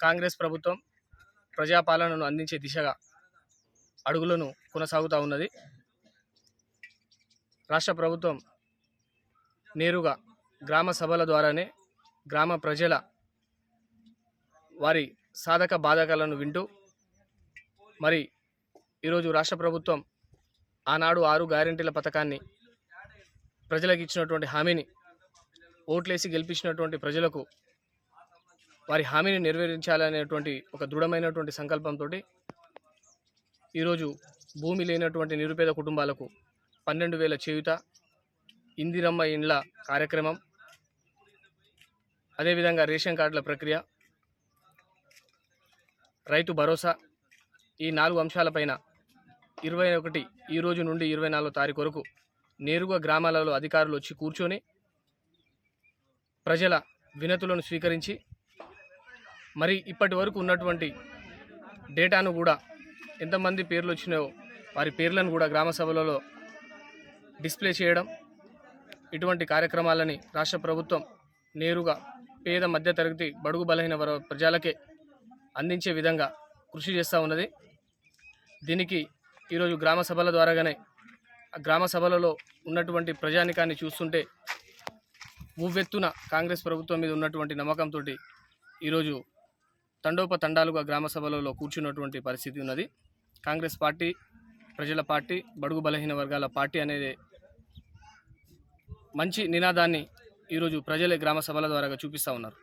కాంగ్రెస్ ప్రభుత్వం ప్రజాపాలనను అందించే దిశగా అడుగులను కొనసాగుతూ ఉన్నది. రాష్ట్ర ప్రభుత్వం నేరుగా గ్రామ సభల ద్వారానే గ్రామ ప్రజల వారి సాధక బాధకాలను వింటూ మరి ఈరోజు రాష్ట్ర ప్రభుత్వం ఆనాడు ఆరు గ్యారెంటీల పథకాన్ని ప్రజలకు ఇచ్చినటువంటి హామీని ఓట్లేసి గెలిపించినటువంటి ప్రజలకు వారి హామీని నెరవేర్చాలనేటువంటి ఒక దృఢమైనటువంటి సంకల్పంతో ఈరోజు భూమి లేనటువంటి నిరుపేద కుటుంబాలకు పన్నెండు వేల చేయుత ఇందిరమ్మ ఇండ్ల కార్యక్రమం అదేవిధంగా రేషన్ కార్డుల ప్రక్రియ రైతు భరోసా ఈ నాలుగు అంశాలపైన ఇరవై ఒకటి ఈ రోజు నుండి ఇరవై నాలుగో తారీఖు వరకు నేరుగా గ్రామాలలో అధికారులు వచ్చి కూర్చొని ప్రజల వినతులను స్వీకరించి మరి ఇప్పటి వరకు ఉన్నటువంటి డేటాను కూడా ఎంతమంది పేర్లు వచ్చినాయో వారి పేర్లను కూడా గ్రామ సభలలో డిస్ప్లే చేయడం ఇటువంటి కార్యక్రమాలని రాష్ట్ర ప్రభుత్వం నేరుగా పేద మధ్యతరగతి బడుగు బలహీన వర్గ ప్రజలకే అందించే విధంగా కృషి చేస్తూ ఉన్నది. దీనికి ఈరోజు గ్రామ సభల ద్వారాగానే గ్రామ సభలలో ఉన్నటువంటి ప్రజానికాన్ని చూస్తుంటే ఉవ్వెత్తున కాంగ్రెస్ ప్రభుత్వం మీద ఉన్నటువంటి నమ్మకంతో ఈరోజు తండోపతండాలుగా గ్రామ సభలలో కూర్చున్నటువంటి పరిస్థితి ఉన్నది. కాంగ్రెస్ పార్టీ ప్రజల పార్టీ బడుగు బలహీన వర్గాల పార్టీ అనేది మంచి నినాదాన్ని ఈరోజు ప్రజలే గ్రామ సభల ద్వారా చూపిస్తూ ఉన్నారు.